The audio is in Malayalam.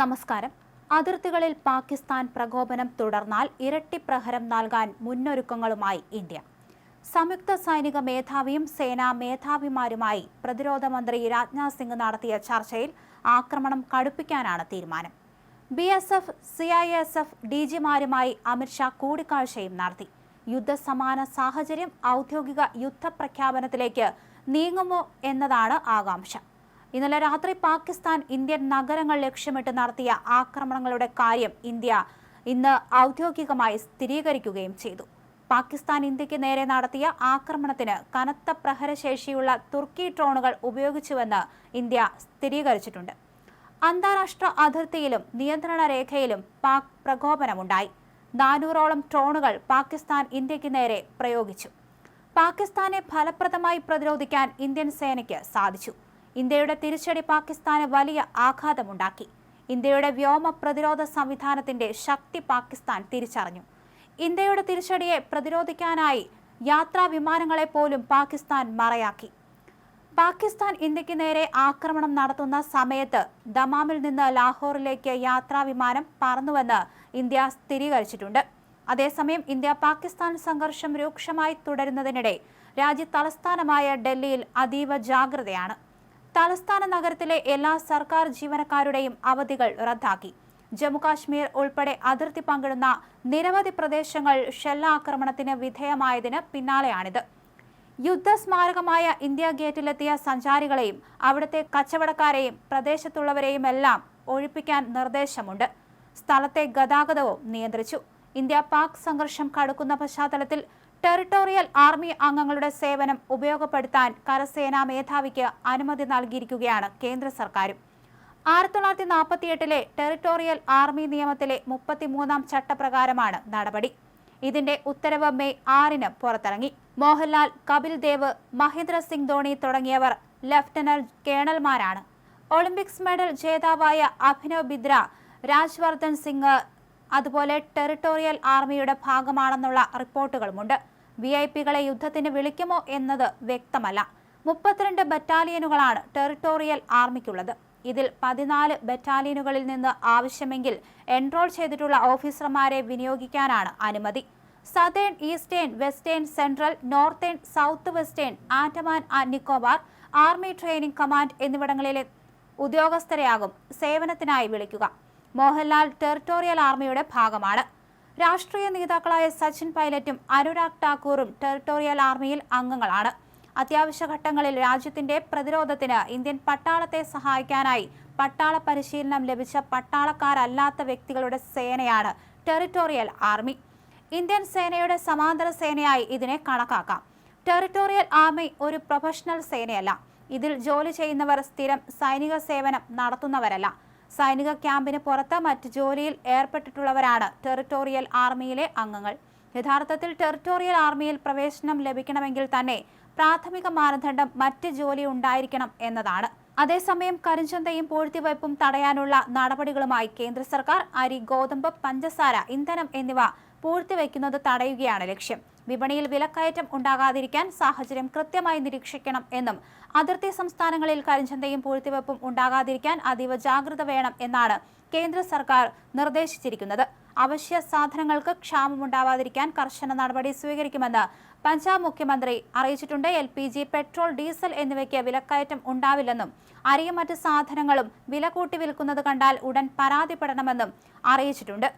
നമസ്കാരം. അതിർത്തികളിൽ പാകിസ്ഥാൻ പ്രകോപനം തുടർന്നാൽ ഇരട്ടി പ്രഹരം നൽകാൻ മുന്നൊരുക്കങ്ങളുമായി ഇന്ത്യ. സംയുക്ത സൈനിക മേധാവിയും സേനാ മേധാവിമാരുമായി പ്രതിരോധ മന്ത്രി രാജ്നാഥ് സിംഗ് നടത്തിയ ചർച്ചയിൽ ആക്രമണം കടുപ്പിക്കാനാണ് തീരുമാനം. B S F C I S F D ജിമാരുമായി Amit Shah കൂടിക്കാഴ്ചയും നടത്തി. യുദ്ധസമാന സാഹചര്യം ഔദ്യോഗിക യുദ്ധപ്രഖ്യാപനത്തിലേക്ക് നീങ്ങുമോ എന്നതാണ് ആകാംക്ഷ. ഇന്നലെ രാത്രി പാകിസ്ഥാൻ ഇന്ത്യൻ നഗരങ്ങൾ ലക്ഷ്യമിട്ട് നടത്തിയ ആക്രമണങ്ങളുടെ കാര്യം ഇന്ത്യ ഇന്ന് ഔദ്യോഗികമായി സ്ഥിരീകരിക്കുകയും ചെയ്തു. പാകിസ്ഥാൻ ഇന്ത്യയ്ക്ക് നേരെ നടത്തിയ ആക്രമണത്തിന് കനത്ത പ്രഹരശേഷിയുള്ള തുർക്കി ഡ്രോണുകൾ ഉപയോഗിച്ചുവെന്ന് ഇന്ത്യ സ്ഥിരീകരിച്ചിട്ടുണ്ട്. അന്താരാഷ്ട്ര അതിർത്തിയിലും നിയന്ത്രണ രേഖയിലും പാക് പ്രകോപനമുണ്ടായി. നാനൂറോളം ഡ്രോണുകൾ പാകിസ്ഥാൻ ഇന്ത്യയ്ക്ക് നേരെ പ്രയോഗിച്ചു. പാകിസ്ഥാനെ ഫലപ്രദമായി പ്രതിരോധിക്കാൻ ഇന്ത്യൻ സേനയ്ക്ക് സാധിച്ചു. ഇന്ത്യയുടെ തിരിച്ചടി പാകിസ്ഥാന് വലിയ ആഘാതമുണ്ടാക്കി. ഇന്ത്യയുടെ വ്യോമ പ്രതിരോധ സംവിധാനത്തിന്റെ ശക്തി പാകിസ്ഥാൻ തിരിച്ചറിഞ്ഞു. ഇന്ത്യയുടെ തിരിച്ചടിയെ പ്രതിരോധിക്കാനായി യാത്രാ വിമാനങ്ങളെ പോലും പാകിസ്ഥാൻ മറയാക്കി. പാകിസ്ഥാൻ ഇന്ത്യയ്ക്ക് നേരെ ആക്രമണം നടത്തുന്ന സമയത്ത് ദമാമിൽ നിന്ന് ലാഹോറിലേക്ക് യാത്രാ വിമാനം പറന്നുവെന്ന് ഇന്ത്യ സ്ഥിരീകരിച്ചിട്ടുണ്ട്. അതേസമയം ഇന്ത്യ പാകിസ്ഥാൻ സംഘർഷം രൂക്ഷമായി തുടരുന്നതിനിടെ രാജ്യ തലസ്ഥാനമായ ഡൽഹിയിൽ അതീവ ജാഗ്രതയാണ്. തലസ്ഥാന നഗരത്തിലെ എല്ലാ സർക്കാർ ജീവനക്കാരുടെയും അവധികൾ റദ്ദാക്കി. ജമ്മുകാശ്മീർ ഉൾപ്പെടെ അതിർത്തി പങ്കിടുന്ന നിരവധി പ്രദേശങ്ങൾ ഷെല്ലാക്രമണത്തിന് വിധേയമായതിന് പിന്നാലെയാണിത്. യുദ്ധസ്മാരകമായ ഇന്ത്യ ഗേറ്റിലെത്തിയ സഞ്ചാരികളെയും അവിടുത്തെ കച്ചവടക്കാരെയും പ്രദേശത്തുള്ളവരെയും എല്ലാം ഒഴിപ്പിക്കാൻ നിർദ്ദേശമുണ്ട്. സ്ഥലത്തെ ഗതാഗതവും നിയന്ത്രിച്ചു. ഇന്ത്യ പാക് സംഘർഷം കടുക്കുന്ന പശ്ചാത്തലത്തിൽ ടെറിട്ടോറിയൽ ആർമി അംഗങ്ങളുടെ സേവനം ഉപയോഗപ്പെടുത്താൻ കരസേനാ മേധാവിക്ക് അനുമതി നൽകിയിരിക്കുകയാണ് കേന്ദ്ര സർക്കാരും. ആയിരത്തി തൊള്ളായിരത്തി നാൽപ്പത്തിയെട്ടിലെ ടെറിട്ടോറിയൽ ആർമി നിയമത്തിലെ മുപ്പത്തിമൂന്നാം ചട്ടപ്രകാരമാണ് നടപടി. ഇതിന്റെ ഉത്തരവ് മെയ് ആറിന് പുറത്തിറങ്ങി. മോഹൻലാൽ കപിൽ ദേവ് മഹേന്ദ്ര സിംഗ് ധോണി തുടങ്ങിയവർ ലഫ്റ്റനന്റ് കേണൽമാരാണ്. ഒളിമ്പിക്സ് മെഡൽ ജേതാവായ അഭിനവ് ബിദ്ര രാജ്വർദ്ധൻ സിംഗ് അതുപോലെ ടെറിട്ടോറിയൽ ആർമിയുടെ ഭാഗമാണെന്നുള്ള റിപ്പോർട്ടുകളുമുണ്ട്. വി ഐ പികളെ യുദ്ധത്തിന് വിളിക്കുമോ എന്നത് വ്യക്തമല്ല. മുപ്പത്തിരണ്ട് ബറ്റാലിയനുകളാണ് ടെറിട്ടോറിയൽ ആർമിക്കുള്ളത്. ഇതിൽ പതിനാല് ബറ്റാലിയനുകളിൽ നിന്ന് ആവശ്യമെങ്കിൽ എൻറോൾ ചെയ്തിട്ടുള്ള ഓഫീസർമാരെ വിനിയോഗിക്കാനാണ് അനുമതി. Southern eastern western central northern south western Andaman and Nicobar army training command എന്നിവിടങ്ങളിലെ ഉദ്യോഗസ്ഥരെയാകും സേവനത്തിനായി വിളിക്കുക. മോഹൻലാൽ ടെറിട്ടോറിയൽ ആർമിയുടെ ഭാഗമാണ്. രാഷ്ട്രീയ നേതാക്കളായ സച്ചിൻ പൈലറ്റും അനുരാഗ് ഠാക്കൂറും ടെറിട്ടോറിയൽ ആർമിയിൽ അംഗങ്ങളാണ്. അത്യാവശ്യ ഘട്ടങ്ങളിൽ രാജ്യത്തിന്റെ പ്രതിരോധത്തിന് ഇന്ത്യൻ പട്ടാളത്തെ സഹായിക്കാനായി പട്ടാള പരിശീലനം ലഭിച്ച പട്ടാളക്കാരല്ലാത്ത വ്യക്തികളുടെ സേനയാണ് ടെറിട്ടോറിയൽ ആർമി. ഇന്ത്യൻ സേനയുടെ സമാന്തര സേനയായി ഇതിനെ കണക്കാക്കാം. ടെറിട്ടോറിയൽ ആർമി ഒരു പ്രൊഫഷണൽ സേനയല്ല. ഇതിൽ ജോലി ചെയ്യുന്നവർ സ്ഥിരം സൈനിക സേവനം നടത്തുന്നവരല്ല. സൈനിക ക്യാമ്പിന് പുറത്ത് മറ്റ് ജോലിയിൽ ഏർപ്പെട്ടിട്ടുള്ളവരാണ് ടെറിട്ടോറിയൽ ആർമിയിലെ അംഗങ്ങൾ. യഥാർത്ഥത്തിൽ ടെറിട്ടോറിയൽ ആർമിയിൽ പ്രവേശനം ലഭിക്കണമെങ്കിൽ തന്നെ പ്രാഥമിക മാനദണ്ഡം മറ്റ് ജോലി ഉണ്ടായിരിക്കണം എന്നതാണ്. അതേസമയം കരിഞ്ചന്തയും പൂഴ്ത്തിവയ്പും തടയാനുള്ള നടപടികളുമായി കേന്ദ്ര സർക്കാർ അരി ഗോതമ്പ് പഞ്ചസാര ഇന്ധനം എന്നിവ പൂഴ്ത്തിവെക്കുന്നത് തടയുകയാണ് ലക്ഷ്യം. വിപണിയിൽ വിലക്കയറ്റം ഉണ്ടാകാതിരിക്കാൻ സാഹചര്യം കൃത്യമായി നിരീക്ഷിക്കണം എന്നും അതിർത്തി സംസ്ഥാനങ്ങളിൽ കരിഞ്ചന്തയും പൂഴ്ത്തിവെപ്പും ഉണ്ടാകാതിരിക്കാൻ അതീവ ജാഗ്രത വേണം എന്നാണ് കേന്ദ്ര സർക്കാർ നിർദ്ദേശിച്ചിരിക്കുന്നത്. അവശ്യ സാധനങ്ങൾക്ക് ക്ഷാമമുണ്ടാവാതിരിക്കാൻ കർശന നടപടി സ്വീകരിക്കുമെന്ന് പഞ്ചാബ് മുഖ്യമന്ത്രി അറിയിച്ചിട്ടുണ്ട്. L P G petrol diesel എന്നിവയ്ക്ക് വിലക്കയറ്റം ഉണ്ടാവില്ലെന്നും അരിയും മറ്റ് സാധനങ്ങളും വില കൂട്ടി വിൽക്കുന്നത് കണ്ടാൽ ഉടൻ പരാതിപ്പെടണമെന്നും അറിയിച്ചിട്ടുണ്ട്.